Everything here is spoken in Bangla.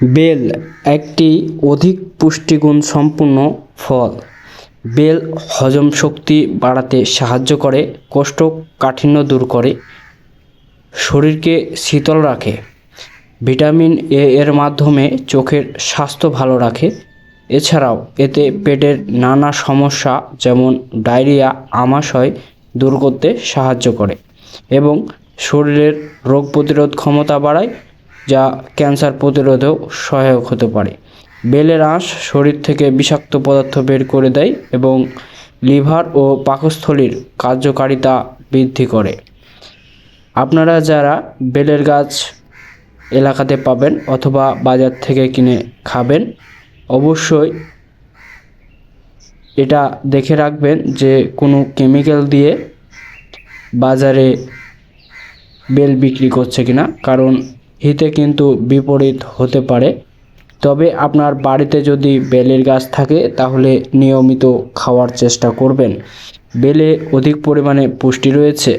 বেল একটি অধিক পুষ্টিগুণ সম্পন্ন ফল। বেল হজম শক্তি বাড়াতে সাহায্য করে কোষ্ঠকাঠিন্য দূর করে, শরীরকে শীতল রাখে। ভিটামিন এ এর মাধ্যমে চোখের স্বাস্থ্য ভালো রাখে। এছাড়াও এতে পেটের নানা সমস্যা যেমন ডায়রিয়া আমাশয় দূর করতে সাহায্য করে এবং শরীরের রোগ প্রতিরোধ ক্ষমতা বাড়ায়। যা ক্যান্সার প্রতিরোধেও সহায়ক হতে পারে। বেলের আঁশ শরীর থেকে বিষাক্ত পদার্থ বের করে দেয় এবং লিভার ও পাকস্থলীর কার্যকারিতা বৃদ্ধি করে। আপনারা যারা বেলের গাছ এলাকাতে পাবেন অথবা বাজার থেকে কিনে খাবেন, অবশ্যই এটা দেখে রাখবেন যে কোনো কেমিক্যাল দিয়ে বাজারে বেল বিক্রি করছে কিনা। কারণ হিতে কিন্তু বিপরীত হতে পারে। তবে আপনার বাড়িতে যদি বেলের গাছ থাকে, তাহলে নিয়মিত খাওয়ার চেষ্টা করবেন। বেলে অধিক পরিমাণে পুষ্টি রয়েছে।